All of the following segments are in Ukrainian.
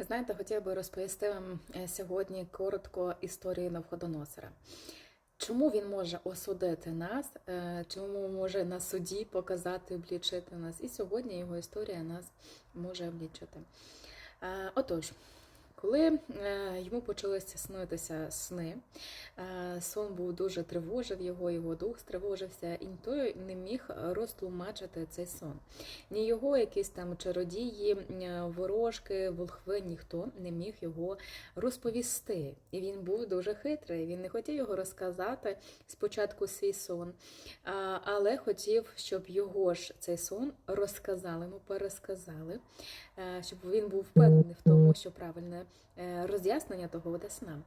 Ви знаєте, хотів би розповісти вам е, сьогодні коротко історію Навходоносора. Чому він може осудити нас, е, чому може на суді показати, облічити нас? І сьогодні його історія нас може облічити. Е, Отож, коли е, йому почалися снитися сни, е, сон був дуже тривожив його, його дух стривожився, і ніхто не міг розтлумачити цей сон. Ні його якісь там чародії, е, ворожки, волхви, ніхто не міг його розповісти. І він був дуже хитрий. Він не хотів його розказати спочатку свій сон, а, але хотів, щоб його ж цей сон розказали, йому пересказали, е, щоб він був впевнений в тому, що правильне е, роз'яснення того сна.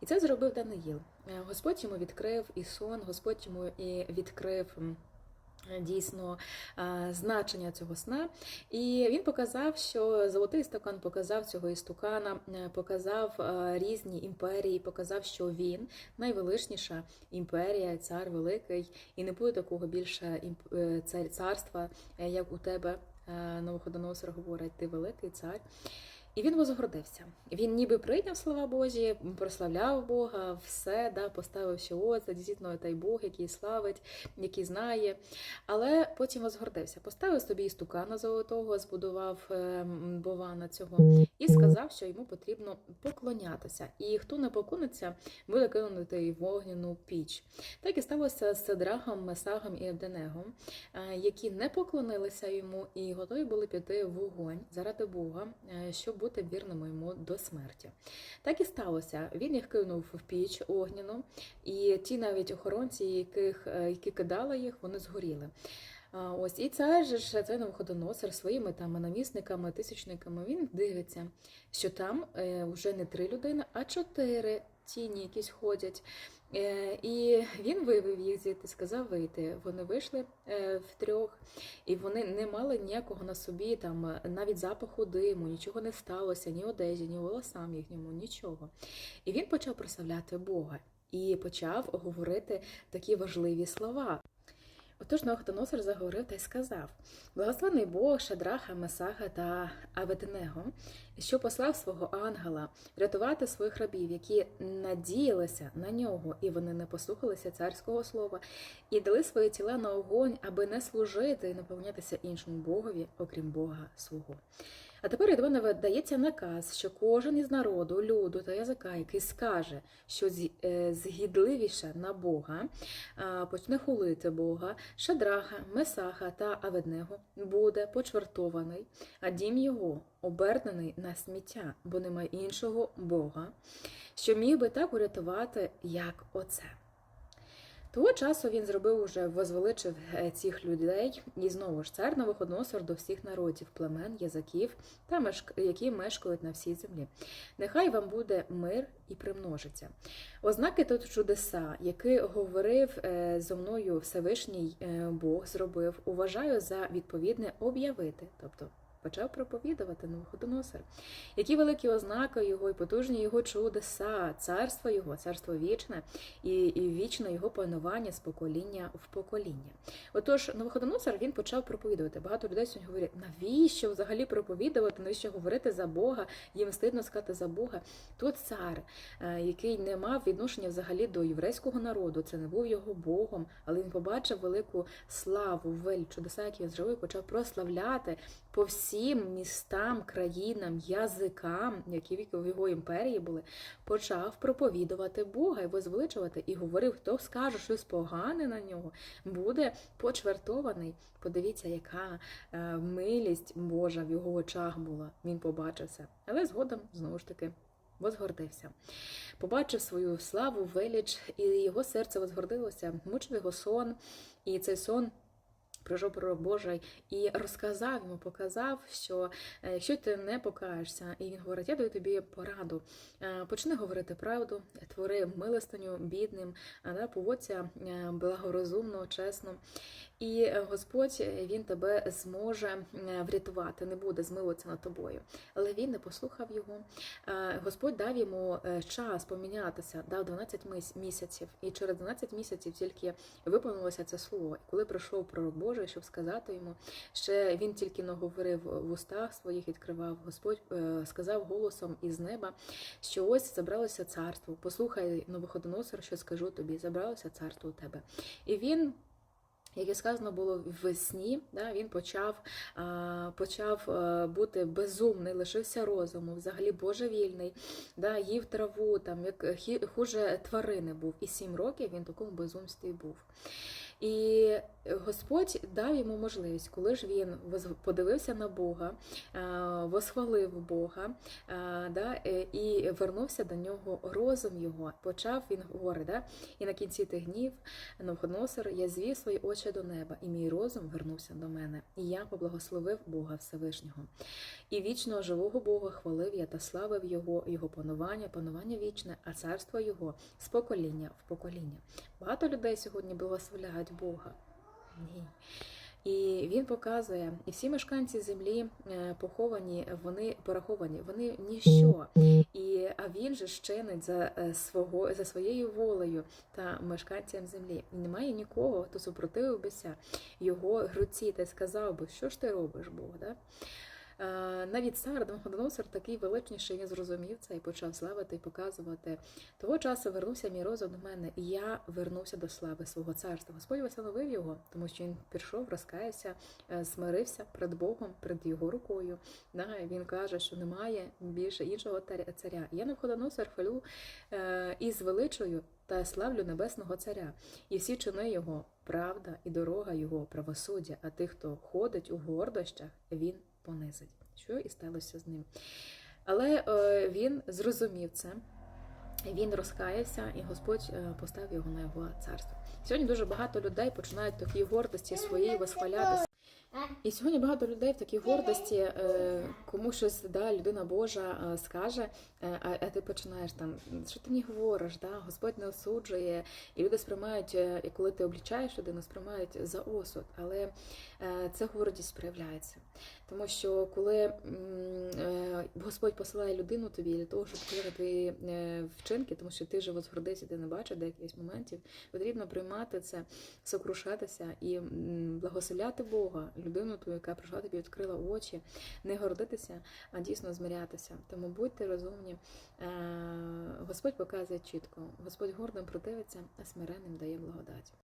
І це зробив Даниїл. Е, Господь йому відкрив і сон, Господь йому і відкрив. Дійсно е, значення цього сна, і він показав, що золотий стакан показав цього істукана, е, показав е, різні імперії, показав, що він найвеличніша імперія, цар великий, і не буде такого більше е, царства, е, як у тебе е, Новоходоносор говорить, ти великий цар. І він возгордився. Він ніби прийняв слова Божі, прославляв Бога, все, да, поставив, що о, це дійсно той Бог, який славить, який знає. Але потім возгордився. Поставив собі істукана золотого, збудував е, Бована цього і сказав, що йому потрібно поклонятися. І хто не поклониться, буде кинути вогняну піч. Так і сталося з Седрахом, Месагом і Евденегом, е, які не поклонилися йому і готові були піти в вогонь заради Бога, е, щоб бути вірними йому до смерті. Так і сталося. Він їх кинув в піч огняну, і ті навіть охоронці, яких, е, які кидали їх, вони згоріли. Ось і цар же цей новоходоносор своїми там намісниками, тисячниками він дивиться, що там е, вже не три людини, а чотири тіні якісь ходять. Е, і він вивів їх звідти, сказав вийти. Вони вийшли е, втрьох, і вони не мали ніякого на собі, там навіть запаху диму, нічого не сталося, ні одежі, ні волосам їхньому, нічого. І він почав прославляти Бога і почав говорити такі важливі слова. Отож Навуходоносор заговорив та й сказав: Благословений Бог Шадраха, Месаха та Аведнего, що послав свого ангела рятувати своїх рабів, які надіялися на нього, і вони не послухалися царського слова, і дали свої тіла на огонь, аби не служити і наповнятися іншому Богові, окрім Бога свого. А тепер від мене видається наказ, що кожен із народу, люду та язика, який скаже, що е, згідливіше на Бога, почне хулити Бога, Шадраха, Месаха та Аведнего буде почвертований, а дім його обернений на сміття, бо немає іншого Бога, що міг би так урятувати, як оце. Того часу він зробив уже возвеличив е, цих людей, і знову ж цар Новоходоносор до всіх народів, племен, язиків та мешк... які мешкають на всій землі. Нехай вам буде мир і примножиться. Ознаки тут чудеса, які говорив е, зо мною Всевишній е, Бог зробив, уважаю за відповідне об'явити, тобто. Почав проповідувати Новоходоносор. Які великі ознаки його і потужні його чудеса, царство його, царство вічне і, і вічне його панування з покоління в покоління. Отож, Новоходоносор він почав проповідувати. Багато людей сьогодні говорять, навіщо взагалі проповідувати, навіщо говорити за Бога, їм стидно сказати за Бога. Тут цар, е, який не мав відношення взагалі до єврейського народу, це не був його Богом, але він побачив велику славу, вель, чудеса, які він зробив, почав прославляти по всім містам, країнам, язикам, які в його імперії були, почав проповідувати Бога і возвеличувати, і говорив, хто скаже щось погане на нього, буде почвертований. Подивіться, яка е, милість Божа в його очах була. Він побачив це. Але згодом знову ж таки. Возгордився, побачив свою славу, велич, і його серце возгордилося, мучив його сон, і цей сон прийшов пророк Божий і розказав йому, показав, що е, якщо ти не покаєшся, і він говорить, я даю тобі пораду, е, почни говорити правду, твори милостиню бідним, поводься е, благорозумно, чесно. І е, Господь е, він тебе зможе е, врятувати, не буде змилуватися над тобою. Але він не послухав його. Господь дав йому час помінятися, дав 12 місяців, і через 12 місяців тільки виповнилося це слово. І коли прийшов пророк Божий, щоб сказати йому, ще він тільки но говорив в устах своїх, відкривав. Господь сказав голосом із неба, що ось забралося царство. Послухай, новоходоносор, що скажу тобі, забралося царство у тебе. І він. Як і сказано було ввесні, да, він почав, почав а, бути безумний, лишився розуму, взагалі божевільний, да, їв траву, там, як хуже тварини був. І сім років він в такому безумстві був. І Господь дав йому можливість, коли ж він подивився на Бога, восхвалив Бога, да, е, і вернувся до нього розум його. Почав він говорить, да, і на кінці тих днів Навходоносор, я звів свої очі до неба, і мій розум вернувся до мене. І я поблагословив Бога Всевишнього. І вічного живого Бога хвалив я та славив Його, Його панування, панування вічне, а царство Його з покоління в покоління. Багато людей сьогодні благословляють Бога. Ні. І він показує, і всі мешканці землі е, поховані, вони пораховані, вони ніщо. І, а він же ж чинить за, е, свого, за своєю волею та мешканцям землі. Немає нікого, хто супротивив бися його груці та сказав би, що ж ти робиш, Бог? Да? Е, Навіть цар Навходоносор такий величніший, він зрозумів це і почав славити і показувати. Того часу вернувся мій розум до мене, і я вернувся до слави свого царства. Господь встановив його, тому що він пішов, розкаявся, е, смирився перед Богом, перед його рукою. Він каже, що немає більше іншого царя. Я Навходоносор хвалю е, і звеличую та славлю небесного царя, і всі чини його правда і дорога його правосуддя. А тих, хто ходить у гордощах, він понизить. Що і сталося з ним. Але е, він зрозумів це. Він розкаявся, і Господь е, поставив його на його царство. Сьогодні дуже багато людей починають такі гордості своїй восхвалятися. І сьогодні багато людей в такій гордості, е, кому щось да, людина Божа е, скаже, е, а, ти починаєш там, що ти мені говориш, да? Господь не осуджує, і люди сприймають, і коли ти облічаєш людину, сприймають за осуд. Але це гордість проявляється. Тому що коли Господь посилає людину тобі для того, щоб твої вчинки, тому що ти вже возгордився, ти не бачив деяких моментів, потрібно приймати це, сокрушатися і благословляти Бога, людину ту, яка прийшла тобі, відкрила очі, не гордитися, а дійсно змирятися. Тому будьте розумні. Е, Господь показує чітко. Господь гордим противиться, а смиренним дає благодать.